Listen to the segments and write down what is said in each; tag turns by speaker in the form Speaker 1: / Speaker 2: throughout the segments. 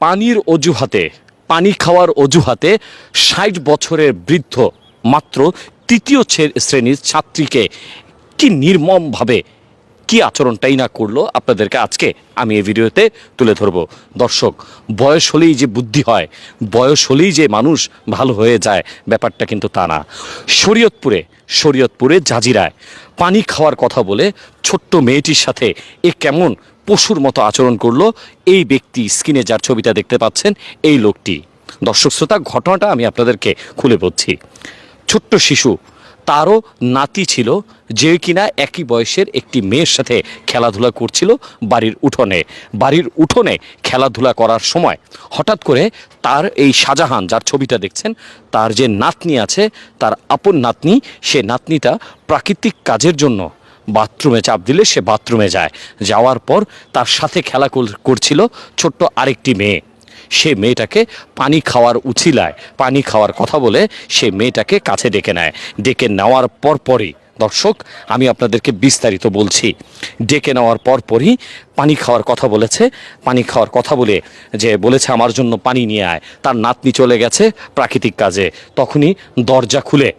Speaker 1: পানির অজুহাতে পানি খাওয়ার অজুহাতে ষাট বছরের বৃদ্ধ মাত্র তৃতীয় শ্রেণির ছাত্রীকে কি নির্মমভাবে কি আচরণটাই না করল আপনাদেরকে আজকে আমি এই ভিডিওতে তুলে ধরবো। দর্শক, বয়স হলেই যে বুদ্ধি হয়, বয়স হলেই যে মানুষ ভালো হয়ে যায়, ব্যাপারটা কিন্তু তা না। শরীয়তপুরে শরীয়তপুরে জাজিরায় পানি খাওয়ার কথা বলে ছোট্ট মেয়েটির সাথে এ কেমন পশুর মতো আচরণ করল, এই ব্যক্তি স্ক্রিনে যার ছবিটা দেখতে পাচ্ছেন, এই লোকটি। দর্শক শ্রোতা, ঘটনাটা আমি আপনাদেরকে খুলে বলছি। ছোট্ট শিশু তারও নাতি ছিল, যে কিনা একই বয়সের একটি মেয়ের সাথে খেলাধুলা করছিল বাড়ির উঠোনে। বাড়ির উঠোনে খেলাধুলা করার সময় হঠাৎ করে তার এই শাহজাহান যার ছবিটা দেখছেন, তার যে নাতনি আছে, তার আপন নাতনি, সে নাতনিটা প্রাকৃতিক কাজের জন্য বাথরুমে চাপ দিলে সে বাথরুমে যায়। যাওয়ার পর তার সাথে খেলা কর- করছিল ছোট্ট আরেকটি মেয়ে। সে মেয়েটাকে পানি খাওয়ার উছিলায়, পানি খাওয়ার কথা বলে সে মেয়েটাকে কাছে ডেকে নেয়। ডেকে নেওয়ার পরপরই, দর্শক, আমি আপনাদেরকে বিস্তারিত বলছি। ডেকে নেওয়ার পরপরই পানি খাওয়ার কথা বলেছে। পানি খাওয়ার কথা বলে যে বলেছে, আমার জন্য পানি নিয়ে আয়। তার নাতনি চলে গেছে প্রাকৃতিক কাজে। তখনই দরজা খুলে।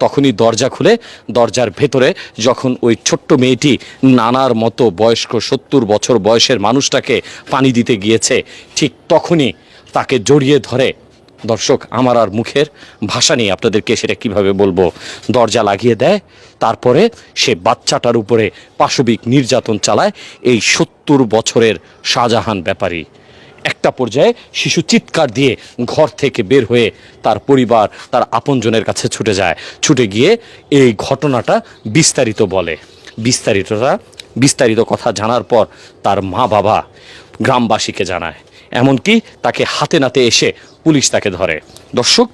Speaker 1: তখনই দরজা খুলে, দরজার ভেতরে যখন ওই ছোট্ট মেয়েটি নানার মতো বয়স্ক সত্তর বছর বয়সের মানুষটাকে পানি দিতে গিয়েছে, ঠিক তখনই তাকে জড়িয়ে ধরে। দর্শক, আমার আর মুখের ভাষা নেই, আপনাদেরকে সেটা কীভাবে বলব? দরজা লাগিয়ে দেয়, তারপরে সে বাচ্চাটার উপরে পাশবিক নির্যাতন চালায়, এই সত্তর বছরের শাহজাহান ব্যাপারী। একটা পর্যায়ে শিশু চিৎকার দিয়ে ঘর থেকে বের হয়ে তার পরিবার, তার আপনজনের কাছে ছুটে যায়। ছুটে গিয়ে এই ঘটনাটা বিস্তারিত বলে। বিস্তারিতটা, বিস্তারিত কথা জানার পর তার মা বাবা গ্রামবাসীকে জানায়। এমনকি তাকে হাতে নাতে এসে পুলিশ তাকে ধরে। দর্শক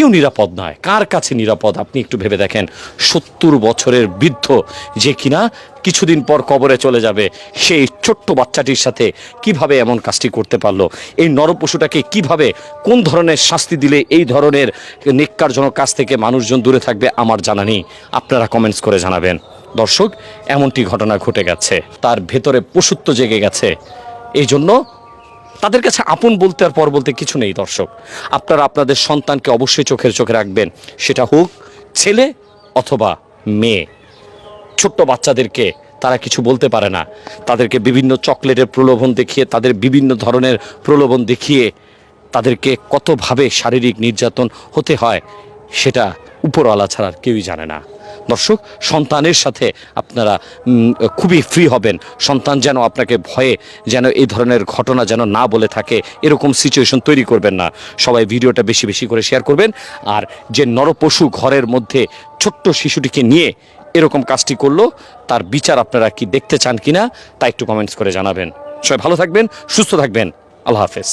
Speaker 1: কেউ নিরাপদ নয়। কার কাছে নিরাপদ আপনি একটু ভেবে দেখেন। সত্তর বছরের বৃদ্ধ যে কিনা কিছুদিন পর কবরে চলে যাবে। সেই ছোট্ট বাচ্চাটির সাথে কীভাবে এমন কাজটি করতে পারল? এই নরপশুটাকে কীভাবে, কোন ধরনের শাস্তি দিলে এই ধরনের নিকারজনক কাজ থেকে মানুষজন দূরে থাকবে আমার জানা নেই। আপনারা কমেন্টস করে জানাবেন। দর্শক, এমনটি ঘটনা ঘটে গেছে। তার ভেতরে পশুত্ব জেগে গেছে। এই জন্য তাদের কাছে আপন বলতে আর পর বলতে কিছু নেই, দর্শক। আপনারা আপনাদের সন্তানকে অবশ্যই চোখের চোখে রাখবেন। সেটা হোক ছেলে অথবা মেয়ে। ছোট্ট বাচ্চাদেরকে তারা কিছু বলতে পারে না। তাদেরকে বিভিন্ন চকলেটের প্রলোভন দেখিয়ে, তাদের বিভিন্ন ধরনের প্রলোভন দেখিয়ে তাদেরকে কতভাবে শারীরিক নির্যাতন হতে হয়, সেটা উপরওয়ালা ছাড়া কেউই জানে না। দর্শক, সন্তানের সাথে আপনারা খুবই ফ্রি হবেন। সন্তান যেন আপনাকে ভয়ে যেন এই ধরনের ঘটনা যেন না বলে থাকে, এরকম সিচুয়েশন তৈরি করবেন না। সবাই ভিডিওটা বেশি বেশি করে শেয়ার করবেন। আর যে নরপশু ঘরের মধ্যে ছোট্ট শিশুটিকে নিয়ে এরকম কাজটি করল, তার বিচার আপনারা কি দেখতে চান কিনা, তা একটু কমেন্টস করে জানাবেন। সবাই ভালো থাকবেন, সুস্থ থাকবেন। আল্লাহ হাফেজ।